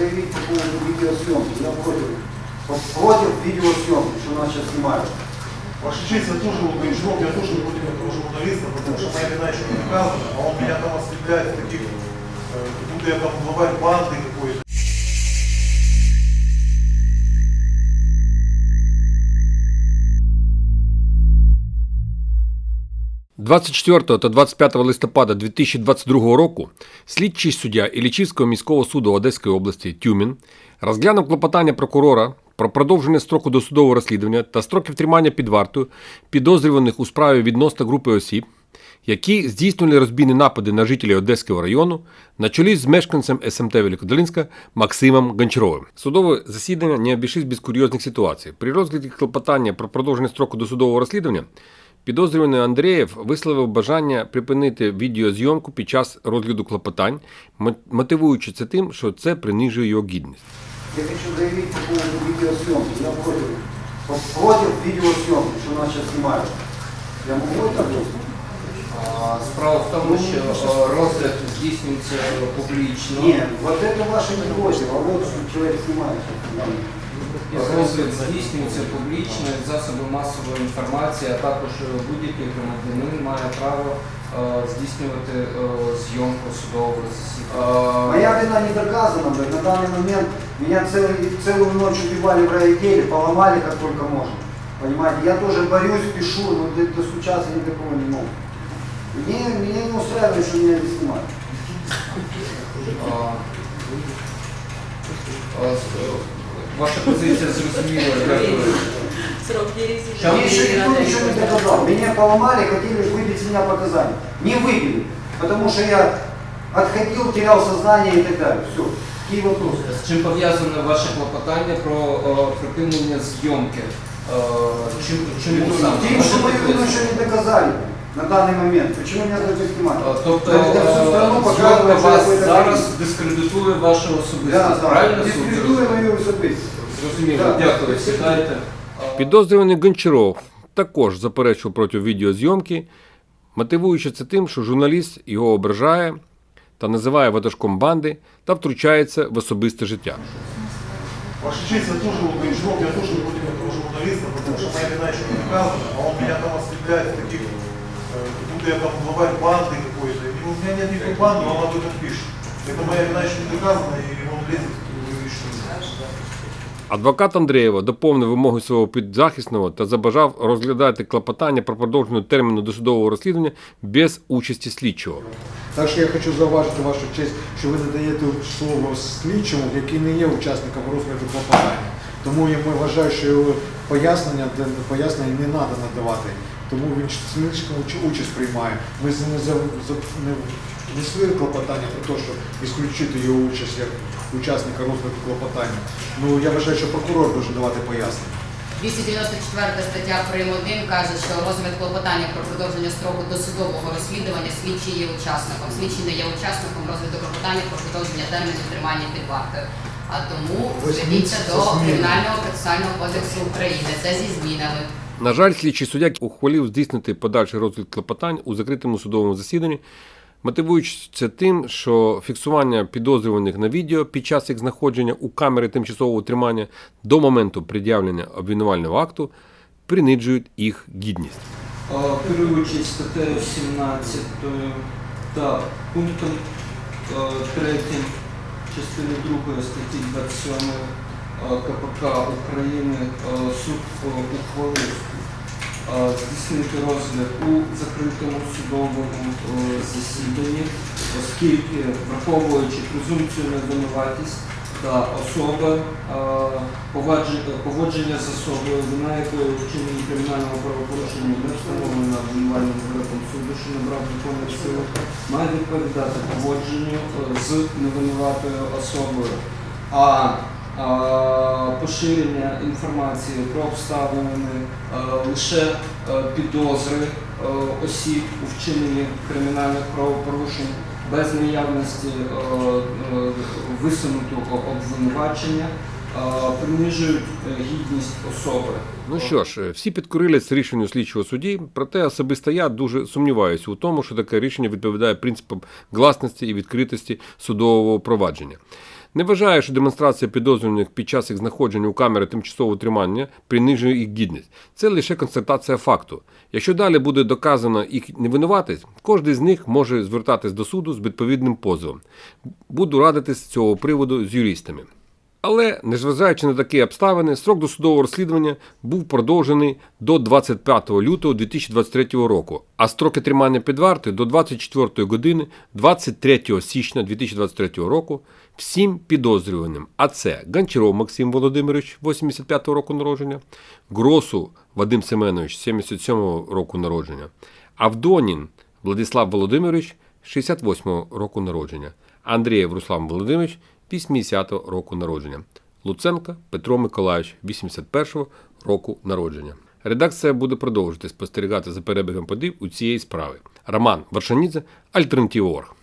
заявить по поводу видеосъемки. Я против. Против видеосъемки, что нас сейчас снимают. Ваша честь, я тоже вот Гончаров, я тоже не против этого журналиста, потому что моя вина еще не доказана, а он меня там ослепляет в таких, э, как будто я там главарь банды 24 та 25 листопада 2022 року слідчий суддя Іллічівського міського суду Одеської області Тюмін розглянув клопотання прокурора про продовження строку досудового розслідування та строків тримання під вартою підозрюваних у справі відносно групи осіб, які здійснювали розбійні напади на жителів Одеського району на чолі з мешканцем СМТ Великодолинська Максимом Гончаровим. Судове засідання не обійшлось без курйозних ситуацій. При розгляді клопотання про продовження строку досудового розслідування Підозрюваний Андрієв висловив бажання припинити відеозйомку під час розгляду клопотань, мо- мотивуючи це тим, що це принижує його гідність. Я хочу заявить по поводу видеосъемки. Я против. Против видеосъемки, что нас сейчас снимают. Я могу это делать? А, Справа в тому, що е, розгляд здійснюється публічно. Нет, вот это ваши не против, а вот человек снимает. Розгляд здійснюється публічно, як засоби масової інформації, а також е, будь-який громадянин має право е, здійснювати е, зйомку судового засідання. Моя вина не доказана, блядь. На данный момент меня целый, целую ночь убивали в райотделе, поломали как только можно. Понимаете, я тоже борюсь, пишу, но до- достучаться ни до кого не могу. Мне, меня не устраивает, что меня не снимают. А, а, с- е, Ваша позиція зрозуміла, дякую. Срок действия. Там Мне еще никто ничего не доказал. Меня поломали, хотели выбить с меня показания. Не выбили, потому что я отходил, терял сознание и так далее. Все. Какие вопросы? З чим пов'язане ваше клопотання про е, припинення зйомки? Е, чим- Чому саме? Тем, что мою вину еще не доказали на данный момент. Почему меня должны снимать? Е, Тобто Я всю страну е, показую, зйомка що я вас какой-то зараз такий. дискредитує вашу Да, особистість. да. Правильно суд Дискредитуя зрозумів? мою особистість. Зрозуміло, Да. дякую. Сідайте. Е, Підозрюваний Гончаров також заперечував проти відеозйомки, мотивуючи це тим, що журналіст його ображає та називає ватажком банди та втручається в особисте життя. Ваша честь, я тоже вот Гончаров, я тоже не против этого журналиста, потому что моя вина еще не доказана, а он меня там ослепляет в таких, э, как будто я там главарь банды какой-то. И у меня нет никакой банды, но он об этом пишет. Это моя вина еще не доказана, и он лезет в личную жизнь. Адвокат Андрієва доповнив вимоги свого підзахисного та забажав розглядати клопотання про продовження терміну досудового розслідування без участі слідчого. Так що я хочу зауважити вашу честь, що ви надаєте слово слідчому, який не є учасником розгляду клопотання. Тому я ми вважаю, що його пояснення де- пояснення не треба надавати. Тому він уч- участь приймає. Ми не внесли клопотання про те, щоб ісключити його участь як учасника розгляду клопотання. Ну я вважаю, що прокурор може давати пояснення. 294 стаття прим. 1 каже, що розгляд клопотання про продовження строку досудового розслідування слідчий є учасником. Слідчий не є учасником розгляду клопотання про продовження терміну тримання під вартою. А тому зверніться до. Кримінального процесуального кодексу України. Це зі змінами. На жаль, слідчий суддя ухвалив здійснити подальший розгляд клопотань у закритому судовому засіданні, мотивуючи це тим, що фіксування підозрюваних на відео під час їх знаходження у камері тимчасового тримання до моменту пред'явлення обвинувального акту принижують їх гідність. Керуючись статтею 17 та пунктом 3 частини 2 статті 27 е, КПК України е, суд е, ухвалив е, здійснити розгляд у закритому судовому е, засіданні, оскільки враховуючи презумпцію невинуватість та особи, е, поводження з особою, вина якої у вчиненні кримінального правопорушення не встановлена обвинувальним вироком суду, що набрав законних сили, має відповідати поводженню е, з невинуватою особою. А е, поширення інформації про обставини лише підозри осіб у вчиненні кримінальних правопорушень без наявності висунутого обвинувачення принижують е, гідність особи. Ну що ж, е, всі підкорились рішенню слідчого судді, проте особисто я дуже сумніваюся у тому, що таке рішення відповідає принципам гласності і відкритості судового провадження. Не вважає, що демонстрація підозрюваних під час їх знаходження у камери тимчасового тримання принижує їх гідність. Це лише констатація факту. Якщо далі буде доказано їх невинуватість, кожен з них може звертатись до суду з відповідним позовом. Буду радитись з цього приводу з юристами. Але, незважаючи на такі обставини, строк досудового розслідування був продовжений до 25 лютого 2023 року, а строки тримання під вартою до 24 години 23 січня 2023 року всім підозрюваним. А це Гончаров Максим Володимирович, 85 року народження, Гросу Вадим Семенович, 77-го року народження, Авдонін Владислав Володимирович, 68 року народження, Андрієв Руслан Володимирович, 80 року народження. Луценка Петро Миколаївич, 81 року народження. Редакція буде продовжувати спостерігати за перебігом подій у цієї справи. Роман Варшанідзе, Альтернатива.орг.